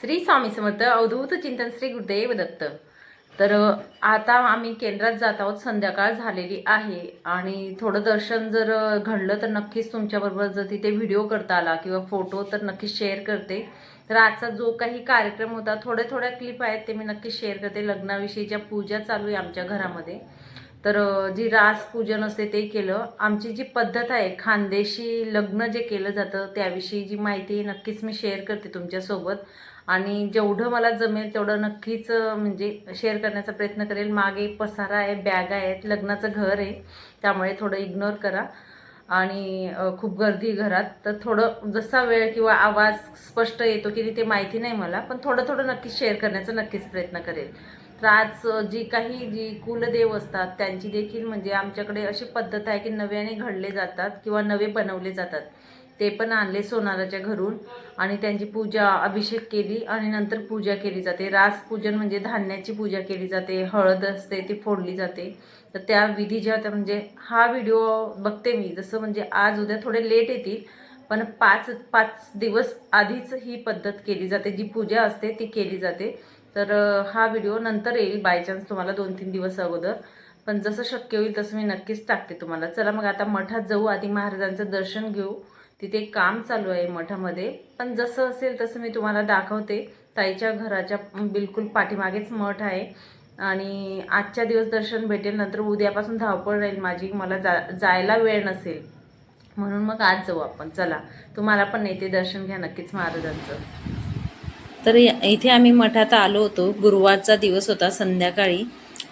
श्री स्वामी समर्थ अवधूत चिंतन श्री गुरुदेव दत्त. तर आता आम्ही केंद्रात जात आहोत. संध्याकाळ झालेली आहे. आणि थोडं दर्शन जर घडलं तर नक्कीच तुमच्याबरोबर जर तिथे व्हिडिओ करता आला किंवा फोटो तर नक्कीच शेअर करते. तर आजचा जो काही कार्यक्रम होता थोड्या थोड्या क्लिप आहेत ते मी नक्कीच शेअर करते. लग्नाविषयीच्या पूजा चालू आहे आमच्या घरामध्ये. तर जी रास पूजन असते ते केलं. आमची जी पद्धत आहे खानदेशी लग्न जे केलं जातं त्याविषयी जी माहिती आहे नक्कीच मी शेअर करते तुमच्यासोबत. आणि जेवढं मला जमेल तेवढं नक्कीच म्हणजे शेअर करण्याचा प्रयत्न करेल. मागे पसारा आहे बॅग आहेत लग्नाचं घर आहे. त्यामुळे थोडं इग्नोर करा. आणि खूप गर्दी घरात. तर थोडं जसा वेळ किंवा आवाज स्पष्ट येतो की नाही ते माहिती नाही मला पण थोडं थोडं नक्कीच शेअर करण्याचा नक्कीच प्रयत्न करेल. तर आज जी काही जी कुलदेव असतात त्यांची देखील म्हणजे आमच्याकडे अशी पद्धत आहे की नव्याने घडले जातात किंवा नवे बनवले जातात. ते पण आणले सोनाराच्या घरून. आणि त्यांची पूजा अभिषेक केली आणि नंतर पूजा केली जाते. रास पूजन म्हणजे धान्याची पूजा केली जाते. हळद असते ती फोडली जाते. तर त्या विधी ज्या होत्या म्हणजे हा व्हिडिओ बघते मी. जसं म्हणजे आज उद्या थोडे लेट येतील पण पाच पाच दिवस आधीच ही पद्धत केली जाते. जी पूजा असते ती केली जाते. तर हा व्हिडिओ नंतर येईल बाय चान्स तुम्हाला दोन तीन दिवस अगोदर. पण जसं शक्य होईल तसं मी नक्कीच टाकते तुम्हाला. चला मग आता मठात जाऊ. आधी महाराजांचं दर्शन घेऊ. तिथे काम चालू आहे मठामध्ये. पण जसं असेल तसं मी तुम्हाला दाखवते ताईच्या घराच्या बिलकुल पाठीमागेच मठ आहे. आणि आजच्या दिवस दर्शन भेटेल नंतर उद्यापासून धावपळ राहील माझी मला जा जायला वेळ नसेल. म्हणून मग आज जाऊ आपण. चला तुम्हाला पण येते दर्शन घ्या नक्कीच महाराजांचं. तर इथे आम्ही मठात आलो होतो. गुरुवारचा दिवस होता संध्याकाळी.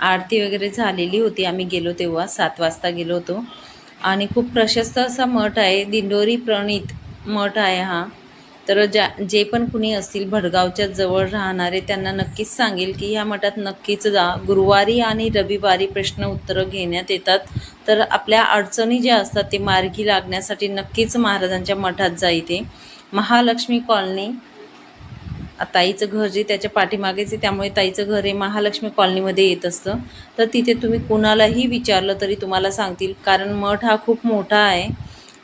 आरती वगैरे झालेली होती. आम्ही गेलो तेव्हा सात वाजता गेलो होतो. आणि खूप प्रशस्त असा मठ आहे. दिंडोरी प्रणित मठ आहे हा. तर ज्या जे पण कुणी असतील भडगावच्या जवळ राहणारे त्यांना नक्कीच सांगेल की ह्या मठात नक्कीच जा. गुरुवारी आणि रविवारी प्रश्न उत्तरं घेण्यात येतात. तर आपल्या अडचणी ज्या असतात ते मार्गी लागण्यासाठी नक्कीच महाराजांच्या मठात जा इथे. महालक्ष्मी कॉलनी ताईचं घर जे त्याच्या पाठीमागेच आहे त्यामुळे ताईचं घर हे महालक्ष्मी कॉलनीमध्ये येत असतं. तर तिथे तुम्ही कुणालाही विचारलं तरी तुम्हाला सांगतील. कारण मठ हा खूप मोठा आहे.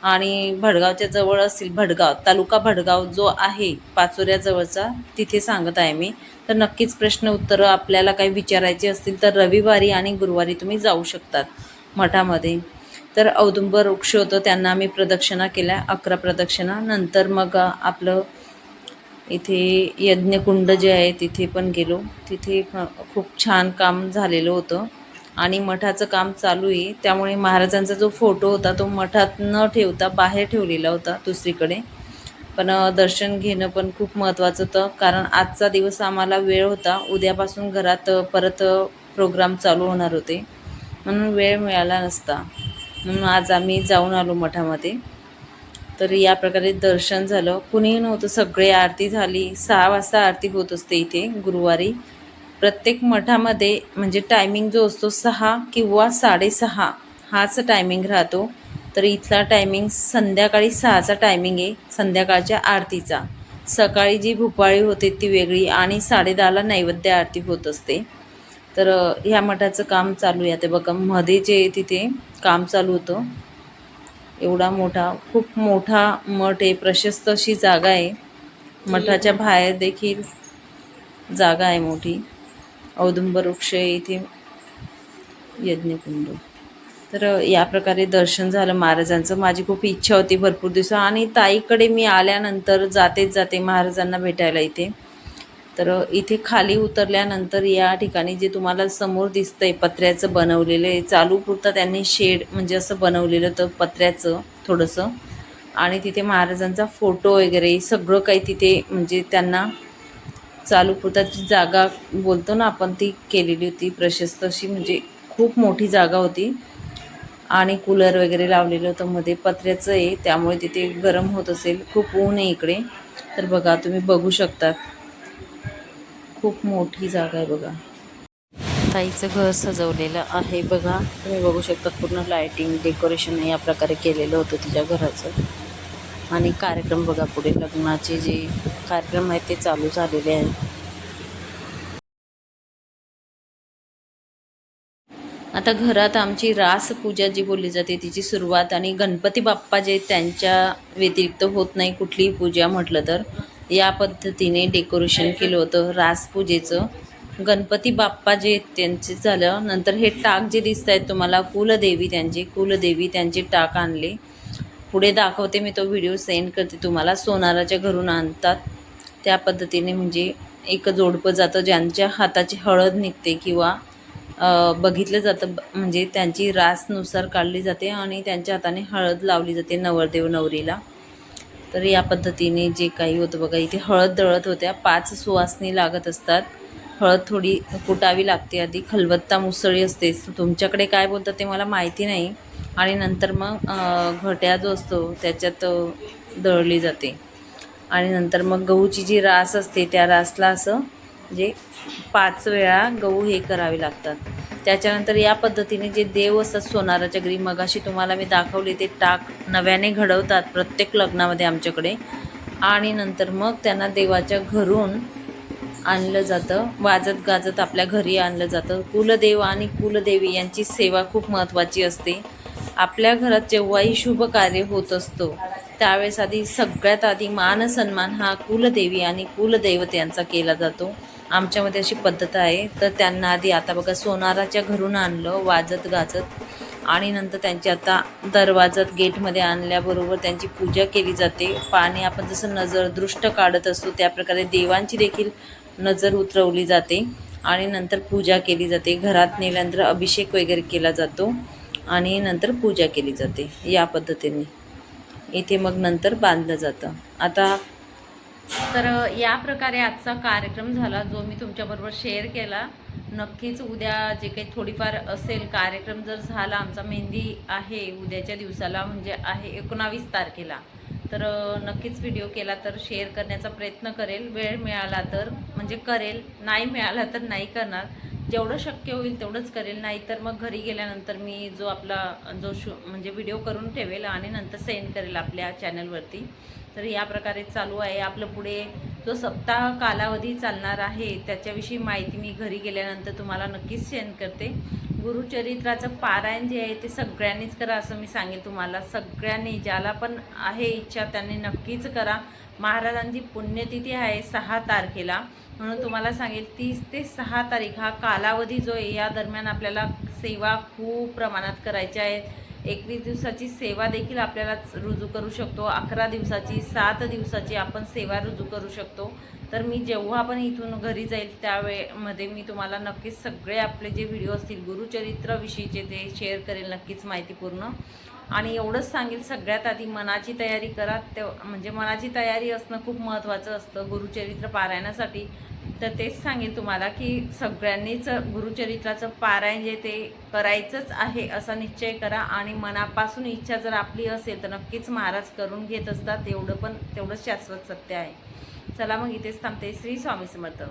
आणि भडगावच्या जवळ असतील भडगाव तालुका भडगाव जो आहे पाचोऱ्याजवळचा तिथे सांगत आहे मी. तर नक्कीच प्रश्न उत्तरं आपल्याला काही विचारायचे असतील तर रविवारी आणि गुरुवारी तुम्ही जाऊ शकतात मठामध्ये. तर औदुंबर वृक्ष होतं त्यांना आम्ही प्रदक्षिणा केल्या अकरा प्रदक्षिणा. नंतर मग आपलं इथे यज्ञकुंड जे आहे तिथे पण गेलो. तिथे खूप छान काम झालेलं होतं. आणि मठाचं काम चालू आहे. त्यामुळे महाराजांचा जो फोटो होता तो मठात न ठेवता बाहेर ठेवलेला होता दुसरीकडे. पण दर्शन घेणं पण खूप महत्त्वाचं होतं. कारण आजचा दिवस आम्हाला वेळ होता. उद्यापासून घरात परत प्रोग्राम चालू होणार होते. म्हणून वेळ मिळाला नसता. म्हणून आज आम्ही जाऊन आलो मठामध्ये. तर या प्रकारे दर्शन झालं. कुणीही नव्हतं. सगळे आरती झाली. सहा वाजता आरती होत असते इथे गुरुवारी. प्रत्येक मठामध्ये म्हणजे टायमिंग जो असतो सहा किंवा साडेसहा हाच टायमिंग राहतो. तर इथला टायमिंग संध्याकाळी सहाचा टायमिंग आहे संध्याकाळच्या आरतीचा. सकाळी जी भुपाळी होते ती वेगळी आणि साडेदहाला नैवेद्य आरती होत असते. तर ह्या मठाचं काम चालू आहे. ते बघा मध्ये जे तिथे काम चालू होतं एवढा मोठा खूप मोठा मठ आहे प्रशस्त अशी जागा आहे. मठाच्या बाहेर देखील जागा आहे मोठी. औदुंबर वृक्ष इथे. यज्ञकुंड. तर या प्रकारे दर्शन झालं महाराजांचं. माझी खूप इच्छा होती भरपूर दिवस आणि ताईकडे मी आल्यानंतर जातेच जाते महाराजांना भेटायला इथे. तर इथे खाली उतरल्यानंतर या ठिकाणी जे तुम्हाला समोर दिसतंय पत्र्याचं बनवलेलं आहे चालू पुरतं त्यांनी शेड म्हणजे असं बनवलेलं होतं पत्र्याचं थोडंसं. आणि तिथे महाराजांचा फोटो वगैरे सगळं काही तिथे म्हणजे त्यांना चालू पुरताची जागा बोलतो ना आपण ती केलेली होती प्रशस्त अशी म्हणजे खूप मोठी जागा होती. आणि कूलर वगैरे लावलेलं होतं मध्ये पत्र्याचं आहे. त्यामुळे तिथे गरम होत असेल खूप ऊन आहे इकडे. तर बघा तुम्ही बघू शकतात. खूप मोठी जागा आहे बघा. ताईचं घर सजवलेलं आहे बघा. तुम्ही बघू शकता पूर्ण लायटिंग डेकोरेशन या प्रकारे केलेलं होतं तिच्या घराचं. आणि कार्यक्रम बघा पुढे लग्नाचे जे कार्यक्रम आहेत ते चालू झालेले आहेत. आता घरात आमची रास पूजा जी बोलली जाते तिची सुरुवात आणि गणपती बाप्पा जे त्यांच्या व्यतिरिक्त होत नाही कुठलीही पूजा म्हटलं तर या पद्धतीने डेकोरेशन केलं होतं रासपूजेचं गणपती बाप्पा जे त्यांचे झालं. नंतर हे टाक जे दिसत आहेत तुम्हाला कुलदेवी त्यांचे कुलदेवी त्यांचे टाक आणले. पुढे दाखवते मी तो व्हिडिओ सेंड करते तुम्हाला. सोनाराच्या घरून आणतात. त्या पद्धतीने म्हणजे एक जोडपं जातं ज्यांच्या हाताची हळद निघते किंवा बघितलं जातं ब- म्हणजे त्यांची रासनुसार काढली जाते आणि त्यांच्या हाताने हळद लावली जाते नवरदेव नवरीला. तर या पद्धतीने जे काही होतं बघा इथे हळद दळत होत्या. पाच सुवासनी लागत असतात. हळद थोडी कुटावी लागते आधी. खलबत्ता मुसळी असते. तुमच्याकडे काय बोलतात ते मला माहिती नाही. आणि नंतर मग घट्या जो असतो त्याच्यात दळली जाते. आणि नंतर मग गहूची जी रास असते त्या रासला असं जे पाच वेळा गहू हे करावे लागतात. त्याच्यानंतर या पद्धतीने जे देव असतात सोनाराच्या घरी मगाशी तुम्हाला मी दाखवले ते टाक नव्याने घडवतात प्रत्येक लग्नामध्ये आमच्याकडे. आणि नंतर मग त्यांना देवाच्या घरून आणलं जातं वाजत गाजत आपल्या घरी आणलं जातं. कुलदेव आणि कुलदेवी यांची सेवा खूप महत्त्वाची असते. आपल्या घरात जेव्हाही शुभ कार्य होत असतो त्यावेळेस आधी सगळ्यात आधी मान सन्मान हा कुलदेवी आणि कुलदैवत यांचा केला जातो. आमच्यामध्ये अशी पद्धत आहे. तर त्यांना आधी आता बघा सोनाराच्या घरून आणलं वाजत गाजत. आणि नंतर त्यांची आता दरवाजात गेटमध्ये आणल्याबरोबर त्यांची पूजा केली जाते. पाणी आपण जसं नजर दृष्ट काढत असतो त्या प्रकारे देवांची देखील नजर उतरवली जाते. आणि नंतर पूजा केली जाते. घरात नेल्यानंतर अभिषेक वगैरे केला जातो आणि नंतर पूजा केली जाते या पद्धतीने. इथे मग नंतर बांधलं जातं. आता तर या प्रकारे आजचा कार्यक्रम झाला जो मी तुमच्याबरोबर शेअर केला. नक्कीच उद्या जे काही थोडीफार असेल कार्यक्रम जर झाला आमचा मेहंदी आहे उद्याच्या दिवसाला म्हणजे आहे एकोणावीस तारखेला. तर नक्कीच व्हिडिओ केला तर शेअर करण्याचा प्रयत्न करेल. वेळ मिळाला तर म्हणजे करेल. नाही मिळाला तर नाही करणार. जेवढं शक्य होईल तेवढंच करेल. नाही तर मग घरी गेल्यानंतर मी जो आपला जो शो म्हणजे व्हिडिओ करून ठेवेल आणि नंतर सेंड करेल आपल्या चॅनलवरती तर या प्रकारे चालू आहे. आपलं पुढे जो सप्ताह कालावधी चालणार आहे त्याच्याविषयी माहिती मी घरी गेल्यानंतर तुम्हाला नक्कीच सेंड करते. गुरुचरित्राचं पारायण जे आहे ते सगळ्यांनीच करा असं मी सांगेन तुम्हाला. सगळ्यांनी ज्याला पण आहे इच्छा त्यांनी नक्कीच करा. महाराजांची पुण्यतिथी आहे सहा तारखेला. म्हणून तुम्हाला सांगेल तीस ते सहा तारीख हा कालावधी जो आहे या दरम्यान आपल्याला सेवा खूप प्रमाणात करायच्या आहेत एकवीस दिवसाची सेवा देखील आपल्याला रुजू करू शकतो. अकरा दिवसाची सात दिवसाची आपण सेवा रुजू करू शकतो. तर मी जेव्हा पण इथून घरी जाईल त्यावेळेमध्ये मी तुम्हाला नक्कीच सगळे आपले जे व्हिडिओ असतील गुरुचरित्राविषयीचे ते शेअर करेल नक्कीच माहितीपूर्ण. आणि एवढंच सांगेल सगळ्यात आधी मनाची तयारी करा. ते म्हणजे मनाची तयारी असणं खूप महत्त्वाचं असतं. गुरुचरित्र पारायणासाठी तर तेच सांगेल तुम्हाला की सगळ्यांनीच गुरुचरित्राचं पारायण जे ते करायचंच आहे असा निश्चय करा आणि मनापासून इच्छा जर आपली असेल तर नक्कीच महाराज करून घेत असतात. एवढं पण तेवढंच शाश्वत सत्य आहे. चला मग इथेच थांबते. श्री स्वामी समर्थ.